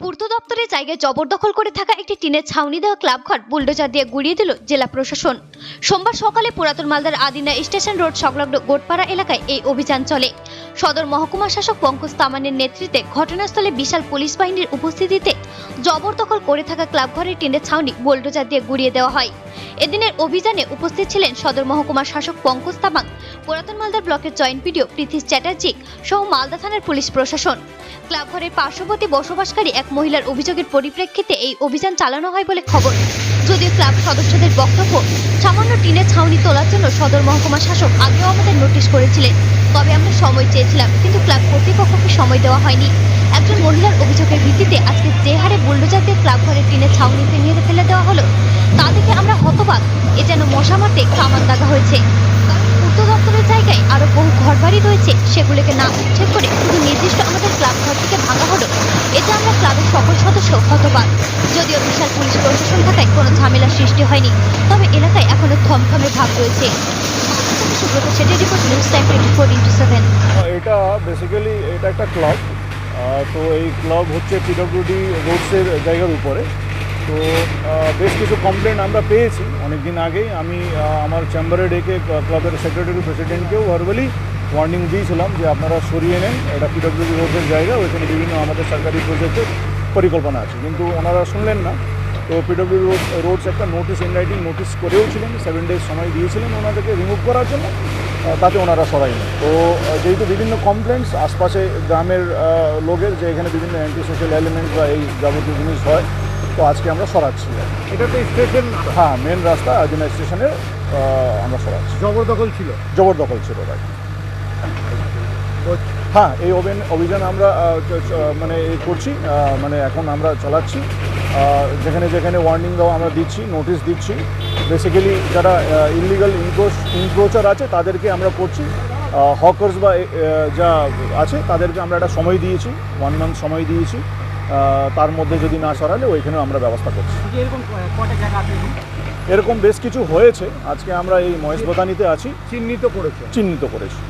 পূর্ত দপ্তরের জায়গায় জবরদখল করে থাকা একটি টিনের ছাউনি দেওয়া ক্লাবঘর বুলডোজার দিয়ে গুড়িয়ে দিল জেলা প্রশাসন। সোমবার সকালে পুরাতন মালদার আদিনা স্টেশন রোড সংলগ্ন গোটপাড়া এলাকায় এই অভিযান চলে। সদর মহকুমা শাসক পঙ্কজ তামানের নেতৃত্বে ঘটনাস্থলে বিশাল পুলিশ বাহিনীর উপস্থিতিতে জবরদখল করে থাকা ক্লাবঘরের টিনের ছাউনি বুলডোজার দিয়ে গুড়িয়ে দেওয়া হয়। এদিনের অভিযানে উপস্থিত ছিলেন সদর মহকুমা শাসক পঙ্কজ তামাং, পুরাতন মালদার ব্লকের জয়েন্ট পিডিও প্রীতিশ চ্যাটার্জি সহ মালদা থানার পুলিশ প্রশাসন। ক্লাবঘরের পার্শ্ববর্তী বসবাসকারী এক মহিলার অভিযোগের পরিপ্রেক্ষিতে এই অভিযান চালানো হয় বলে খবর। যদিও ক্লাব সদস্যদের বক্তব্য সামান্য টিনের ছাউনি তোলার জন্য সদর মহকুমা শাসক আগেও আমাদের নোটিশ করেছিলেন, তবে আমরা সময় চেয়েছিলাম, কিন্তু ক্লাব কর্তৃপক্ষকে সময় দেওয়া হয়নি। একজন মহিলার অভিযোগের ভিত্তিতে আজকে যে হারে বুলডোজার দিয়ে ক্লাব ঘরের টিনের ছাউনিতে নিয়ে ফেলে দেওয়া হলো হতবাক এ যেন মশা মারতে কামান দাগা হয়েছে। পূর্ত দপ্তরের জায়গায় আরও বহু ঘরবাড়ি রয়েছে, সেগুলোকে না উচ্ছেদ করে শুধু নির্দিষ্ট আমাদের ক্লাব ঘর থেকে ভাঙা হলো। এতে আমরা ক্লাবের সকল সদস্য হতবাক। যদিও বিশাল পুলিশ প্রশাসন থাকায় কোনো ঝামেলার সৃষ্টি হয়নি, তবে এলাকায় এখনও থমথমে ভাব রয়েছে। সুব্রত সেটের report news time twenty four into seven. এটা বেসিক্যালি এটা একটা ক্লাব। তো এই ক্লাব হচ্ছে পিডব্লিউডি রোডসের জায়গার উপরে। তো বেশ কিছু কমপ্লেন আমরা পেয়েছি অনেক দিন আগেই। আমি আমার চেম্বারে ডেকে ক্লাবের সেক্রেটারি প্রেসিডেন্টকেও ভার্বালি ওয়ার্নিং দিয়েছিলাম যে আপনারা সরিয়ে নেন। এটা পিডব্লিউডি রোডের জায়গা, ওইখানে বিভিন্ন আমাদের সরকারি প্রজেক্টের পরিকল্পনা আছে। কিন্তু ওনারা শুনলেন না। তো পিডব্লিউ রোড রোডস একটা নোটিশ ইন রাইটিং নোটিশ করেও ছিলেন সেভেন ডেজ সময় দিয়েছিলেন ওনাদেরকে রিমুভ করার জন্য তাতে ওনারা সরাইনি তো যেহেতু বিভিন্ন কমপ্লেন্টস আশপাশে গ্রামের লোকের যে এখানে বিভিন্ন অ্যান্টি সোশ্যাল এলিমেন্ট বা এই যাবতীয় জিনিস হয় তো আজকে আমরা সরাচ্ছি। এটা তো স্টেশন হ্যাঁ মেন রাস্তা আজিনা স্টেশনে আমরা সরাচ্ছি। জবরদখল ছিল? জবরদখল ছিল রাইট তো হ্যাঁ এই অভিযান অভিযান আমরা মানে এই করছি মানে এখন আমরা চালাচ্ছি। যেখানে যেখানে ওয়ার্নিং দেওয়া আমরা দিচ্ছি নোটিশ দিচ্ছি। বেসিক্যালি যারা ইলিগাল ইনক্রোচ ইনক্রোচার আছে তাদেরকে আমরা করছি। হকার্স বা যা আছে তাদেরকে আমরা একটা সময় দিয়েছি ওয়ান মান্থ সময় দিয়েছি। তার মধ্যে যদি না সরালে ওইখানেও আমরা ব্যবস্থা করছি। এরকম কটা জায়গা আছে এরকম বেশ কিছু হয়েছে। আজকে আমরা এই মহেশ বোতানিতে আছি। চিহ্নিত করেছি। চিহ্নিত করেছি।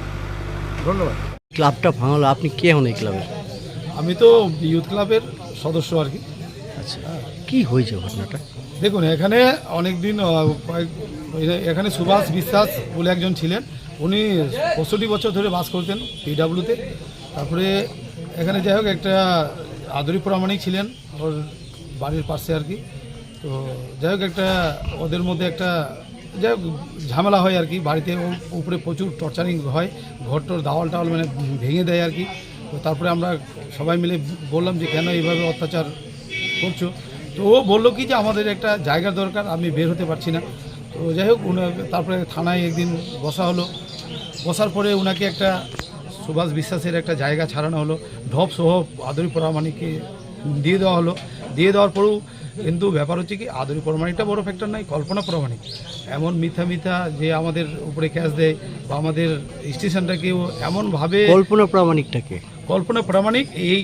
ধন্যবাদ। ক্লাবটা ভাঙলো আপনি কে হন এই ক্লাবের? আমি তো ইউথ ক্লাবের সদস্য আর কি। আচ্ছা কি হয়েছে ঘটনাটা? দেখুন এখানে অনেক দিন এখানে সুভাষ বিশ্বাস বলে একজন ছিলেন। উনি পঁয়ষট্টি বছর ধরে বাস করতেন পিডাব্লিউতে তারপরে এখানে যাই হোক একটা আদরি প্রামাণিক ছিলেন, ওর বাড়ির পাশে আর কি। তো যাই হোক একটা, ওদের মধ্যে একটা, যাই ঝামেলা হয় আর কি। বাড়িতে উপরে প্রচুর টর্চারিং হয় ঘরটোর দাওয়াল টাওয়াল মানে ভেঙে দেয় আর কি। তো তারপরে আমরা সবাই মিলে বললাম যে, কেন এইভাবে অত্যাচার করছ? তো ও বলল কি যে, আমাদের একটা জায়গার দরকার, আমি বের হতে পারছি না। তো যাই হোক তারপরে থানায় একদিন বসা হলো। বসার পরে ওনাকে একটা সুভাষ বিশ্বাসের একটা জায়গা ছাড়ানো হলো। ঢপ সহ আদরি প্রামাণিককে দিয়ে দেওয়া হলো। দিয়ে দেওয়ার পরেও কিন্তু ব্যাপার হচ্ছে কি আদরি পরামানিকটা বড় ফ্যাক্টর নাই কল্পনা প্রামাণিক। এমন মিথ্যা মিথ্যা যে আমাদের উপরে ক্যাশ দেয় বা আমাদের স্টেশনটাকেও এমনভাবে কল্পনা প্রামাণিকটাকে। কল্পনা প্রামাণিক এই